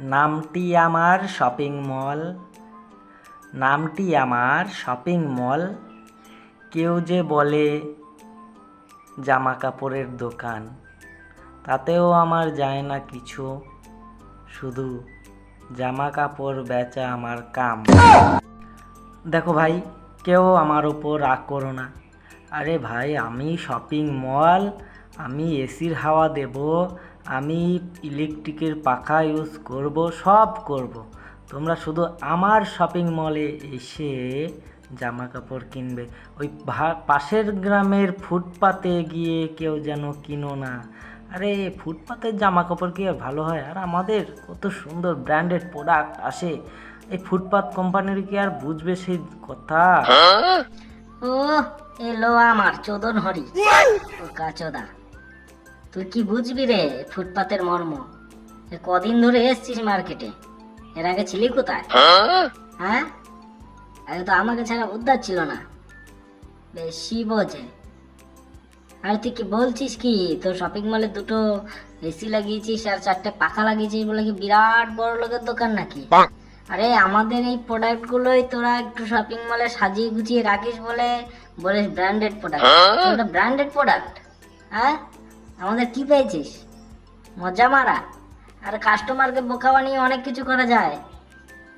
নামটি আমার shopping mall. নামটি আমার শপিং মল। কেউ যে বলে জামা কাপড়ের দোকান, তাতেও আমার যায় না কিছু। শুধু জামা কাপড় বেচা আমার কাম। দেখো ভাই, কেউ আমার ওপর রাগ করো না। আরে ভাই, আমি শপিং মল, আমি এসির হাওয়া দেব আমি ইলেকট্রিকের পাখা ইউজ করব সব করব। তোমরা শুধু আমার শপিং মলে এসে জামা কাপড় কিনবে। ওই ভা- পাশের গ্রামের ফুটপাতে গিয়ে কেউ যেন কিনো না। আরে ফুটপাতের জামা কাপড় কি আর ভালো হয়? আর আমাদের কত সুন্দর ব্র্যান্ডেড প্রোডাক্ট আসে। এই ফুটপাত কোম্পানির কি আর বুঝবে সেই কথা? ও এলো আমার চোদন হরি। ও কাচোদা। তুই কি বুঝবি রে ফুটপাতের মর্ম? কদিন ধরে এসছিস মার্কেটে? এর আগে ছিলি কোথায়? হ্যাঁ? আগে তো আমাকে ছাড়া উদ্ধার ছিল না। বেশি বোঝে। আর তুই কি বলছিস কি তোর শপিং মলে দুটো এসি লাগিয়েছিস আর চারটে পাখা লাগিয়েছিস বলে কি বিরাট বড় লোকের দোকান নাকি? আরে আমাদের এই প্রোডাক্ট গুলোই তোরা একটু শপিং মলে সাজিয়ে গুছিয়ে রাখিস বলে বলিস ব্র্যান্ডেড প্রোডাক্ট ব্র্যান্ডেড প্রোডাক্ট হ্যাঁ? আমাদের কি পেয়েছিস? মজা মারা। আর কাস্টমারকে বোকা বানিয়ে অনেক কিছু করা যায়।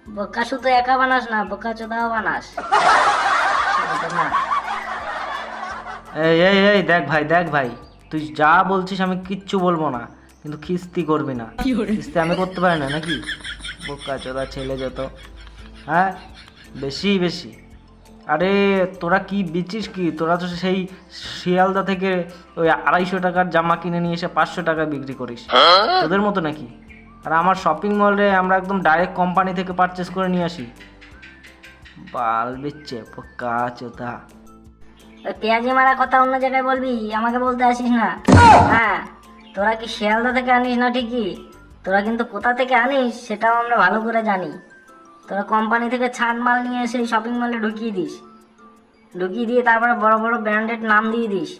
বোকা শুধু একা বানাস না বোকা চোদাও বানাস। না এই এই এই দেখ ভাই দেখ ভাই। তুই যা বলছিস আমি কিচ্ছু বলব না কিন্তু খিস্তি করবি না। খিস্তি আমি করতে পারি না নাকি? বোকা চোদা ছেলে যত। হ্যাঁ? বেশি বেশি। আরে তোরা কি বিচিস কি? তোরা তো সেই শিয়ালদা থেকে ওই আড়াইশো টাকার জামা কিনে নিয়ে এসে পাঁচশো টাকা বিক্রি করিস। তোদের মতো নাকি? আর আমার শপিং মলে আমরা একদম ডাইরেক্ট কোম্পানি থেকে পারচেস করে নিয়ে আসি। বাল বিচ্ছে বোকা চোদা। ওই পেঁয়াজি মারা কথা অন্য জায়গায় বলবি? আমাকে বলতে আসিস না। হ্যাঁ তোরা কি শিয়ালদা থেকে আনিস না ঠিকই? তোরা কিন্তু কোথা থেকে আনিস সেটাও আমরা ভালো করে জানি। তোরা কোম্পানি থেকে ছাড় মাল নিয়ে এসে শপিং মলে ঢুকিয়ে দিস। ঢুকিয়ে দিয়ে তারপরে বড় বড় ব্র্যান্ডেড নাম দিয়ে দিস।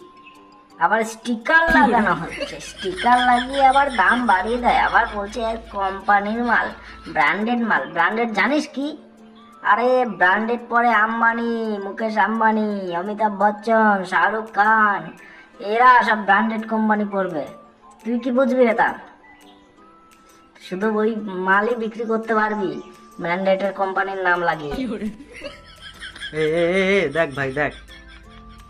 আবার স্টিকার লাগানো হচ্ছে। স্টিকার লাগিয়ে আবার দাম বাড়িয়ে দেয়। আবার বলছে কোম্পানির মাল ব্র্যান্ডেড মাল। ব্র্যান্ডেড জানিস কি? আরে ব্র্যান্ডেড পরে আম্বানি, মুকেশ আম্বানি, অমিতাভ বচ্চন, শাহরুখ খান, এরা সব ব্র্যান্ডেড কোম্পানি পড়বে তুই কি বুঝবি তা? শুধু ওই মালই বিক্রি করতে পারবি। ব্র্যান্ডেডের কোম্পানির নাম লাগিয়ে এ এ, এ, দেখ ভাই দেখ।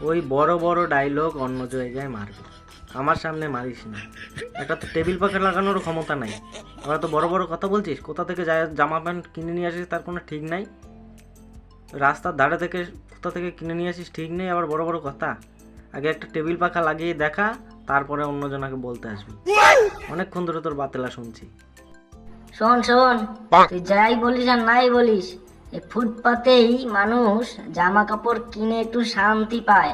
ওই বড় বড় ডায়লগ অন্য জায়গায় মারবে। আমার সামনে মারিস না। একটা তো টেবিল পাখা লাগানোর ক্ষমতা নাই। আবার তো বড় বড় কথা বলছিস কোথা থেকে যা- জামা প্যান্ট কিনে নিয়ে আসিস তার কোনো ঠিক নাই? রাস্তার ধারে থেকে কোথা থেকে কিনে নিয়ে আসিস ঠিক নেই আবার বড় বড় কথা। আগে একটা টেবিল পাখা লাগিয়ে দেখা তারপরে অন্যজনাকে বলতে আসবি। অনেকক্ষণ ধরে তোর বাতেলা শুনছি। শোন শোন তুই যাই বলিস আর নাই বলিস এই ফুটপাতেই মানুষ জামা কাপড় কিনে একটু শান্তি পায়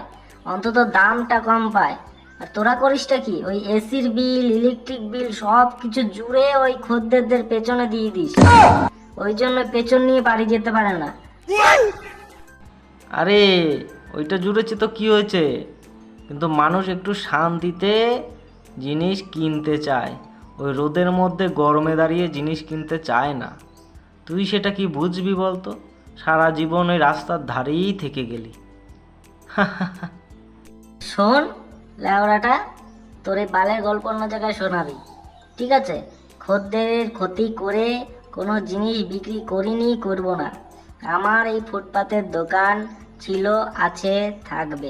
অন্তত দামটা কম পায়। আর তোরা করিসটা কি? ওই এসির বিল ইলেকট্রিক বিল সব কিছু জুড়ে ওই খদ্দেরদের পেছনে দিয়ে দিস। ওই জন্য পেছন নিয়ে বাড়ি যেতে পারে না। আরে ওইটা জুড়েছে তো কি হয়েছে? কিন্তু মানুষ একটু শান্তিতে জিনিস কিনতে চায়। ওই রোদের মধ্যে গরমে দাঁড়িয়ে জিনিস কিনতে চায় না। তুই সেটা কি বুঝবি বলতো? সারা জীবন ওই রাস্তার ধারেই থেকে গেলি। শোন লেওড়াটা তোর এই বালের গল্প অন্য জায়গায় শোনাবি ঠিক আছে? খদ্দের ক্ষতি করে কোনো জিনিস বিক্রি করিনি করব না। আমার এই ফুটপাতের দোকান ছিল আছে থাকবে।